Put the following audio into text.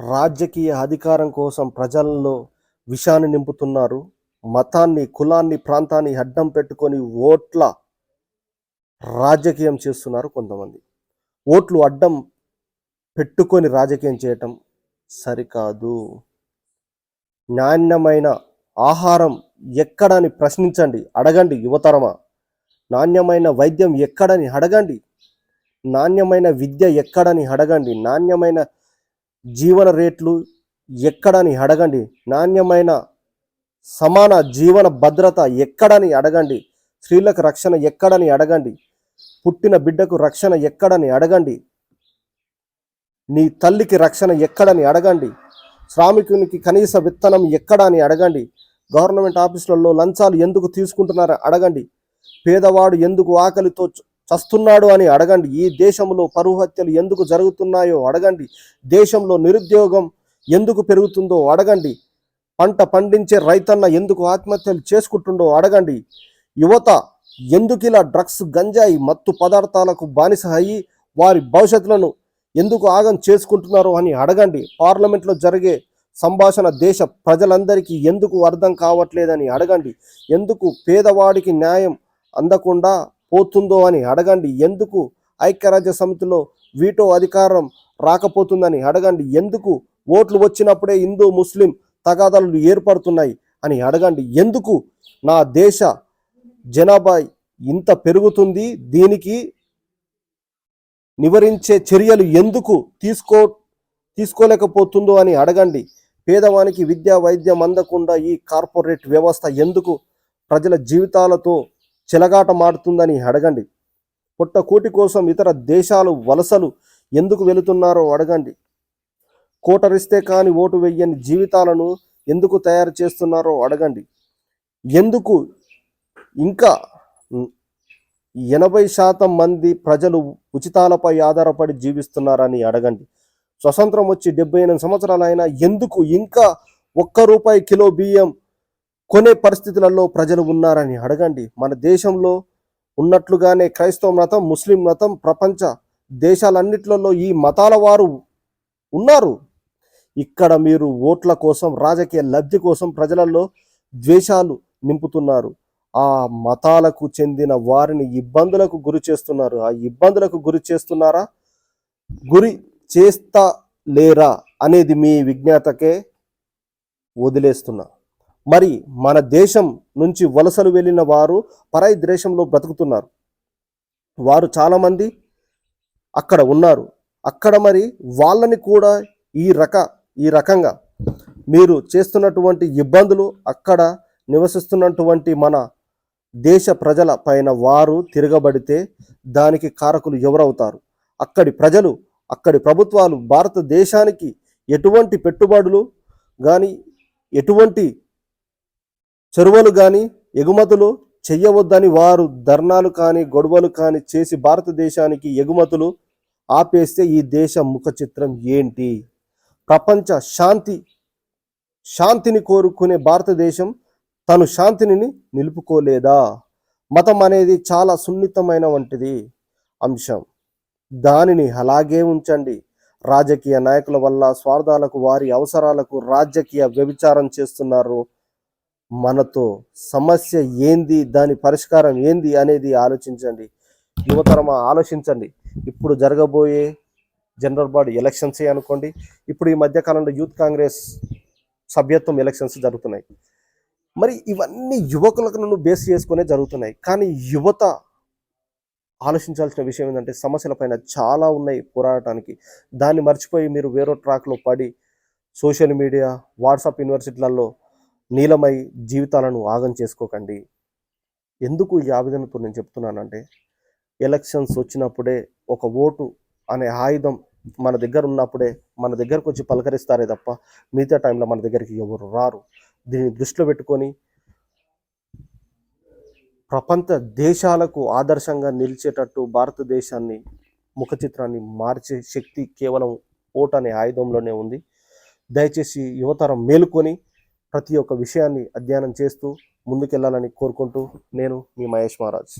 రాజకీయ అధికారం కోసం ప్రజల్లో విషాన్ని నింపుతున్నారు. మతాన్ని కులాన్ని ప్రాంతాన్ని అడ్డం పెట్టుకొని ఓట్ల రాజకీయం చేస్తున్నారు కొంతమంది. ఓట్లు అడ్డం పెట్టుకొని రాజకీయం చేయటం సరికాదు. నాణ్యమైన ఆహారం ఎక్కడని ప్రశ్నించండి అడగండి యువతరమా? నాణ్యమైన వైద్యం ఎక్కడని అడగండి. నాణ్యమైన విద్య ఎక్కడని అడగండి. నాణ్యమైన జీవన రేట్లు ఎక్కడని అడగండి. నాణ్యమైన సమాన జీవన భద్రత ఎక్కడని అడగండి. స్త్రీలకు రక్షణ ఎక్కడని అడగండి. పుట్టిన బిడ్డకు రక్షణ ఎక్కడని అడగండి. నీ తల్లికి రక్షణ ఎక్కడని అడగండి. శ్రామికునికి కనీస విత్తనం ఎక్కడని అడగండి. గవర్నమెంట్ ఆఫీసులలో లంచాలు ఎందుకు తీసుకుంటున్నారని అడగండి. పేదవాడు ఎందుకు ఆకలితో చస్తున్నాడు అని అడగండి. ఈ దేశంలో పరువు హత్యలు ఎందుకు జరుగుతున్నాయో అడగండి. దేశంలో నిరుద్యోగం ఎందుకు పెరుగుతుందో అడగండి. పంట పండించే రైతన్న ఎందుకు ఆత్మహత్యలు చేసుకుంటుండో అడగండి. యువత ఎందుకు ఇలా డ్రగ్స్ గంజాయి మత్తు పదార్థాలకు బానిస అయ్యి వారి భవిష్యత్తులను ఎందుకు ఆగం చేసుకుంటున్నారో అని అడగండి. పార్లమెంట్లో జరిగే సంభాషణ దేశ ప్రజలందరికీ ఎందుకు అర్థం కావట్లేదని అడగండి. ఎందుకు పేదవాడికి న్యాయం అందకుండా పోతుందో అని అడగండి. ఎందుకు ఐక్యరాజ్య సమితిలో వీటో అధికారం రాకపోతుందని అడగండి. ఎందుకు ఓట్లు వచ్చినప్పుడే హిందూ ముస్లిం తగాదాలు ఏర్పడుతున్నాయి అని అడగండి. ఎందుకు నా దేశ జనాభా ఇంత పెరుగుతుంది? దీనికి నివారించే చర్యలు ఎందుకు తీసుకో తీసుకోలేకపోతుందో అని అడగండి. పేదవానికి విద్యా వైద్యం అందకుండా ఈ కార్పొరేట్ వ్యవస్థ ఎందుకు ప్రజల జీవితాలతో చెలగాటమాడుతుందని అడగండి. పుట్ట కోటి కోసం ఇతర దేశాలు వలసలు ఎందుకు వెళుతున్నారో అడగండి. కోటరిస్తే కాని ఓటు వెయ్యని జీవితాలను ఎందుకు తయారు చేస్తున్నారో అడగండి. ఎందుకు ఇంకా ఎనభై శాతం మంది ప్రజలు ఉచితాలపై ఆధారపడి జీవిస్తున్నారని అడగండి. స్వతంత్రం వచ్చి డెబ్బై ఎనిమిది సంవత్సరాలైనా ఎందుకు ఇంకా ఒక్క రూపాయి కిలో బియ్యం కొనే పరిస్థితులలో ప్రజలు ఉన్నారని అడగండి. మన దేశంలో ఉన్నట్లుగానే క్రైస్తవ మతం ముస్లిం మతం ప్రపంచ దేశాలన్నిట్లలో ఈ మతాల వారు ఉన్నారు. ఇక్కడ మీరు ఓట్ల కోసం రాజకీయ లబ్ధి కోసం ప్రజలలో ద్వేషాలు నింపుతున్నారు. ఆ మతాలకు చెందిన వారిని ఇబ్బందులకు గురి చేస్తున్నారు. ఆ ఇబ్బందులకు గురి చేస్తున్నారా? గురి చేస్తా లేరా అనేది మీ విజ్ఞాతకే వదిలేస్తున్నా. మరి మన దేశం నుంచి వలసలు వెళ్ళిన వారు పరాయి దేశంలో బ్రతుకుతున్నారు. వారు చాలామంది అక్కడ ఉన్నారు. అక్కడ మరి వాళ్ళని కూడా ఈ రక ఈ రకంగా మీరు చేస్తున్నటువంటి ఇబ్బందులు అక్కడ నివసిస్తున్నటువంటి మన దేశ ప్రజల పైన వారు తిరగబడితే దానికి కారకులు ఎవరవుతారు? అక్కడి ప్రజలు అక్కడి ప్రభుత్వాలు భారతదేశానికి ఎటువంటి పెట్టుబడులు కానీ ఎటువంటి చెరువులు కానీ ఎగుమతులు చెయ్యవద్దని వారు ధర్నాలు కానీ గొడవలు కానీ చేసి భారతదేశానికి ఎగుమతులు ఆపేస్తే ఈ దేశ ముఖ చిత్రం ఏంటి? ప్రపంచ శాంతి శాంతిని కోరుకునే భారతదేశం తను శాంతిని నిలుపుకోలేదా? మతం అనేది చాలా సున్నితమైన వంటిది అంశం. దానిని అలాగే ఉంచండి. రాజకీయ నాయకుల వల్ల స్వార్థాలకు వారి అవసరాలకు రాజకీయ వ్యభిచారం చేస్తున్నారు మనతో సమస్య ఏంది దాని పరిష్కారం ఏంది అనేది ఆలోచించండి. యువతరం ఆలోచించండి. ఇప్పుడు జరగబోయే జనరల్ బాడీ ఎలక్షన్సే అనుకోండి. ఇప్పుడు ఈ మధ్యకాలంలో యూత్ కాంగ్రెస్ సభ్యత్వం ఎలక్షన్స్ జరుగుతున్నాయి. మరి ఇవన్నీ యువకులను బేస్ చేసుకునే జరుగుతున్నాయి. కానీ యువత ఆలోచించాల్సిన విషయం ఏంటంటే సమస్యలపైన చాలా ఉన్నాయి పోరాడటానికి. దాన్ని మర్చిపోయి మీరు వేరే ట్రాక్లో పడి సోషల్ మీడియా వాట్సాప్ యూనివర్సిటీలలో నీలమై జీవితాలను ఆగం చేసుకోకండి. ఎందుకు ఈ ఆవేదనతో నేను చెప్తున్నానంటే ఎలక్షన్స్ వచ్చినప్పుడే ఒక ఓటు అనే ఆయుధం మన దగ్గర ఉన్నప్పుడే మన దగ్గరకు వచ్చి పలకరిస్తారే తప్ప మిగతా టైంలో మన దగ్గరికి ఎవరు రారు. దీన్ని దృష్టిలో పెట్టుకొని ప్రపంచ దేశాలకు ఆదర్శంగా నిలిచేటట్టు భారతదేశాన్ని ముఖ చిత్రాన్ని మార్చే శక్తి కేవలం ఓట్ అనే ఆయుధంలోనే ఉంది. దయచేసి యువతరం మేలుకొని ప్రతి ఒక్క విషయాన్ని అధ్యయనం చేస్తూ ముందుకెళ్ళాలని కోరుకుంటూ నేను మీ మహేష్ మహారాజ్.